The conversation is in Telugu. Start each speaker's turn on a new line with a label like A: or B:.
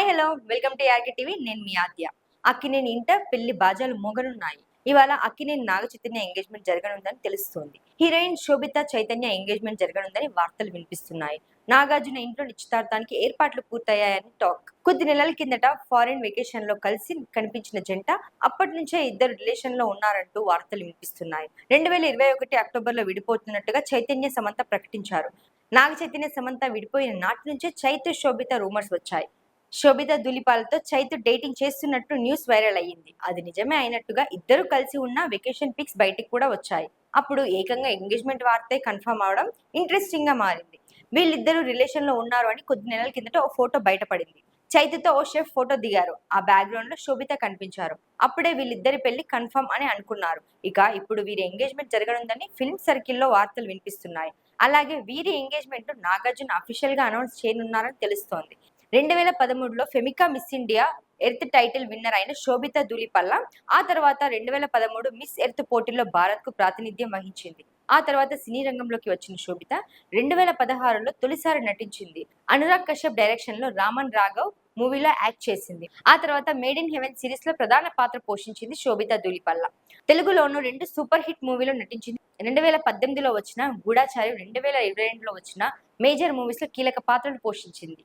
A: Hi hello. వెల్కమ్ టు యార్కి టీవీ. నేను మీ ఆద్య. అక్కినేని ఇంట పెళ్ళి బాజాలు మోగనున్నాయి ఇవాళ అక్కినేని నాగ చైతన్య ఎంగేజ్మెంట్ జరగనుందని తెలుస్తోంది. హీరోయిన్ శోభిత చైతన్య ఎంగేజ్మెంట్ జరగనుందని వార్తలు వినిపిస్తున్నాయి. నాగార్జున ఇంట్లో నిశ్చితార్థానికి ఏర్పాట్లు పూర్తయ్యాయని టాక్. కొద్ది నెలల కిందట ఫారిన్ వెకేషన్లో కలిసి కనిపించిన జంట అప్పటి నుంచే ఇద్దరు రిలేషన్లో ఉన్నారంటూ వార్తలు వినిపిస్తున్నాయి. రెండు వేల ఇరవై ఒకటి అక్టోబర్లో విడిపోతున్నట్టుగా చైతన్య సమంత ప్రకటించారు. నాగ చైతన్య సమంత విడిపోయిన నాటి నుంచే చైత్య శోభిత రూమర్స్ వచ్చాయి. శోభిత దులిపాలతో చైతు డేటింగ్ చేస్తున్నట్టు న్యూస్ వైరల్ అయ్యింది. అది నిజమే అయినట్టుగా ఇద్దరు కలిసి ఉన్న వెకేషన్ పిక్స్ బయటికి కూడా వచ్చాయి. అప్పుడు ఏకంగా ఎంగేజ్మెంట్ వార్తే కన్ఫర్మ్ అవడం ఇంట్రెస్టింగ్గా మారింది. వీళ్ళిద్దరూ రిలేషన్లో ఉన్నారు అని కొద్ది నెలల కిందట ఓ ఫోటో బయటపడింది. చైతుతో ఓ షెఫ్ ఫోటో దిగారు. ఆ బ్యాక్గ్రౌండ్లో శోభిత కనిపించారు. అప్పుడే వీళ్ళిద్దరి పెళ్ళి కన్ఫర్మ్ అని అనుకున్నారు. ఇక ఇప్పుడు వీరి ఎంగేజ్మెంట్ జరగనుందని ఫిల్మ్ సర్కిల్లో వార్తలు వినిపిస్తున్నాయి. అలాగే వీరి ఎంగేజ్మెంట్ నాగార్జున అఫీషియల్గా అనౌన్స్ చేయనున్నారని తెలుస్తోంది. రెండు వేల పదమూడులో Femina miss India Earth title winner అయిన శోభిత ధూళిపల్ల ఆ తర్వాత రెండు వేల పదమూడు మిస్ ఎర్త్ పోటీల్లో భారత్కు ప్రాతినిధ్యం వహించింది. ఆ తర్వాత సినీ రంగంలోకి వచ్చిన శోభిత రెండు వేల పదహారులో తొలిసారి నటించింది. అనురాగ్ కశ్యప్ డైరెక్షన్లో రామన్ రాఘవ్ మూవీలో యాక్ట్ చేసింది. ఆ తర్వాత మేడ్ ఇన్ హెవెన్ సిరీస్లో ప్రధాన పాత్ర పోషించింది శోభిత ధూళిపల్ల తెలుగులోనూ రెండు సూపర్ హిట్ మూవీలో నటించింది. రెండు వేల పద్దెనిమిదిలో వచ్చిన గూఢాచారి రెండు వేల ఇరవై రెండులో వచ్చిన మేజర్ మూవీస్లో కీలక పాత్రలు పోషించింది.